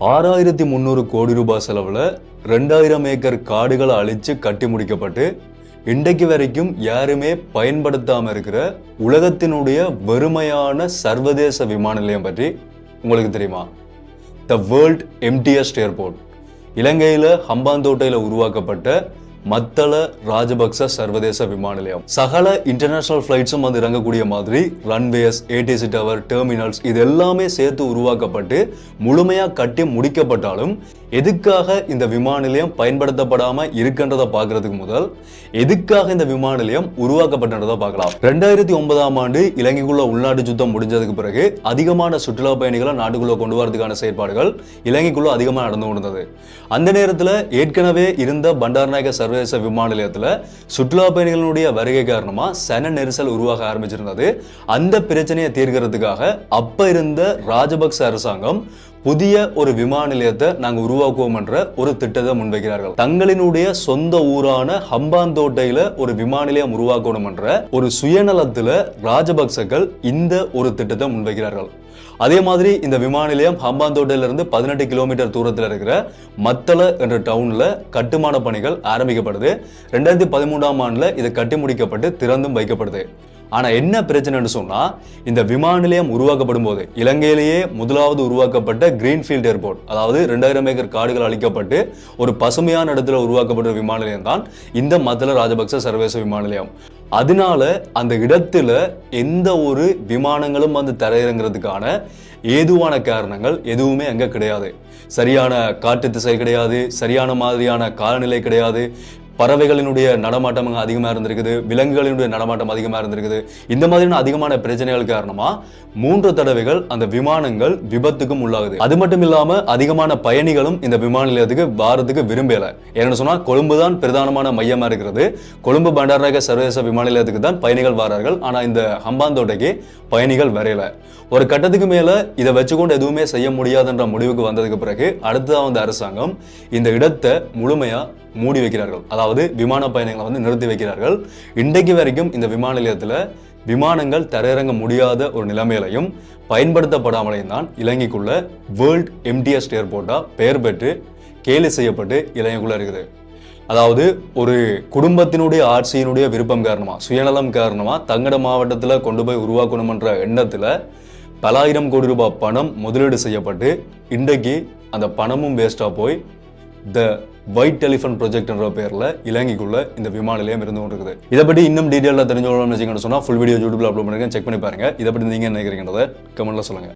ஆறாயிரத்தி முந்நூறு கோடி ரூபாய் செலவில் ரெண்டாயிரம் ஏக்கர் காடுகளை அழித்து கட்டி முடிக்கப்பட்டு இன்றைக்கு வரைக்கும் யாருமே பயன்படுத்தாமல் இருக்கிற உலகத்தினுடைய வெறுமையான சர்வதேச விமான நிலையம் பற்றி உங்களுக்கு தெரியுமா? த வேர்ல்ட் எம்டிஎஸ்ட் ஏர்போர்ட் இலங்கையில் ஹம்பாந்தோட்டையில் உருவாக்கப்பட்ட மத்தள ராஜபக்ச சர்வதேச விமான நிலையம் சகல இன்டர்நேஷனல் ஃபிளைட்ஸும் வந்து இறங்கக்கூடிய மாதிரி ரன்வேஸ் ஏடிசி டவர் டெர்மினல்ஸ் இது எல்லாமே சேர்த்து உருவாக்கப்பட்டு முழுமையாக கட்டி முடிக்கப்பட்டாலும் எதுக்காக இந்த விமான நிலையம் பயன்படுத்தப்படாம இருக்கின்றதை பார்க்கறதுக்கு முதல் எதுக்காக இந்த விமான நிலையம் உருவாக்கப்பட்டதை பார்க்கலாம். ரெண்டாயிரத்தி ஒன்பதாம் ஆண்டு இலங்கைக்குள்ள உள்நாட்டு சுத்தம் முடிஞ்சதுக்கு பிறகு அதிகமான சுற்றுலா பயணிகளை நாட்டுக்குள்ள கொண்டு வரதுக்கான செயற்பாடுகள் இலங்கைக்குள்ள அதிகமாக நடந்து கொண்டது அந்த நேரத்தில் ஏற்கனவே இருந்த பண்டாரநாயக பண்டார்நாயக சர்வதேச விமான நிலையத்தில் சுற்றுலா பயணிகளுடைய வருகை காரணமா சன நெரிசல் உருவாக ஆரம்பிச்சிருந்தது. அந்த பிரச்சனையை தீர்க்கிறதுக்காக அப்ப இருந்த ராஜபக்ச அரசாங்கம் புதிய ஒரு விமான நிலையத்தை நாங்கள் உருவாக்குவோம் என்ற ஒரு திட்டத்தை முன்வைக்கிறார்கள். தங்களினுடைய சொந்த ஊரான ஹம்பாந்தோட்டையில ஒரு விமான நிலையம் உருவாக்கணும் என்ற ஒரு சுயநலத்தில் ராஜபக்சர்கள் இந்த ஒரு திட்டத்தை முன்வைக்கிறார்கள். அதே மாதிரி இந்த விமான நிலையம் ஹம்பாந்தோட்டையிலிருந்து பதினெட்டு கிலோமீட்டர் தூரத்தில் இருக்கிற மத்தள என்ற டவுனில் கட்டுமான பணிகள் ஆரம்பிக்கப்படுது. ரெண்டாயிரத்தி பதிமூன்றாம் ஆண்டில் இது கட்டி முடிக்கப்பட்டு திறந்தும் வைக்கப்படுது. ஆனால் என்ன பிரச்சனைன்னு சொன்னால் இந்த விமான நிலையம் உருவாக்கப்படும் போது இலங்கையிலேயே முதலாவது உருவாக்கப்பட்ட கிரீன்ஃபீல்ட் ஏர்போர்ட் அதாவது ரெண்டாயிரம் ஏக்கர் காடுகள் அளிக்கப்பட்டு ஒரு பசுமையான இடத்துல உருவாக்கப்பட்ட விமான நிலையம் தான் இந்த மத்தில ராஜபக்ச சர்வதேச விமான நிலையம் அதனால அந்த இடத்துல எந்த ஒரு விமானங்களும் வந்து தரையிறங்கிறதுக்கான ஏதுவான காரணங்கள் எதுவுமே அங்கே கிடையாது. சரியான காற்று திசை கிடையாது சரியான மாதிரியான காலநிலை கிடையாது பறவைகளினுடைய நடமாட்டம் அங்கே அதிகமாக இருந்திருக்குது விலங்குகளினுடைய நடமாட்டம் அதிகமாக இருந்திருக்குது. இந்த மாதிரியான அதிகமான பிரச்சனைகள் காரணமாக மூன்று தடவைகள் அந்த விமானங்கள் விபத்துக்கும் உள்ளாகுது. அது மட்டும் இல்லாமல் அதிகமான பயணிகளும் இந்த விமான நிலையத்துக்கு வாரத்துக்கு விரும்பலை. ஏன்னு சொன்னால் கொழும்பு தான் பிரதானமான மையமாக இருக்கிறது. கொழும்பு பண்டாரநாயக சர்வதேச விமான நிலையத்துக்கு தான் பயணிகள் வாரார்கள். ஆனால் இந்த ஹம்பாந்தோட்டைக்கு பயணிகள் வரையல ஒரு கட்டத்துக்கு மேலே இதை வச்சுக்கொண்டு எதுவுமே செய்ய முடியாதுன்ற முடிவுக்கு வந்ததுக்கு பிறகு அடுத்ததான் வந்த அரசாங்கம் இந்த இடத்தை முழுமையாக மூடி வைக்கிறார்கள். அதாவது விமான பயணங்களை வந்து நிறுத்தி வைக்கிறார்கள். இன்றைக்கு வரைக்கும் இந்த விமான நிலையத்தில் விமானங்கள் தரையிறங்க முடியாத ஒரு நிலைமையிலையும் பயன்படுத்தப்படாமலையும் தான் இலங்கைக்குள்ள வேர்ல்ட் எம்டிஎஸ் ஏர்போர்ட்டாக பெயர் பெற்று கேலி செய்யப்பட்டு இலங்கைக்குள்ளே இருக்குது. அதாவது ஒரு குடும்பத்தினுடைய ஆட்சியினுடைய விருப்பம் காரணமா சுயநலம் காரணமாக தங்கட மாவட்டத்தில் கொண்டு போய் உருவாக்கணுமன்ற எண்ணத்தில் பல ஆயிரம் கோடி ரூபாய் பணம் முதலீடு செய்யப்பட்டு இன்றைக்கு அந்த பணமும் வேஸ்ட்டாக போய் த ஒயிட் டெலிஃபன் ப்ராஜெக்ட்ன்ற பேரில் இலங்கைக்குள்ள இந்த விமான நிலையம் இருந்து கொண்டிருக்குது. இதை பற்றி இன்னும் டீட்டெயிலாக தெரிஞ்சுக்கணும்னு வச்சுக்கணும்னு சொன்னால் ஃபுல் வீடியோ யூடியூப்ல அப்லோட் பண்ணிருக்கேன். செக் பண்ணி பாருங்க. இதை பற்றி நீங்கள் என்ன நினைக்கிறீங்கன்றதை கமெண்ட்ல சொல்லுங்க.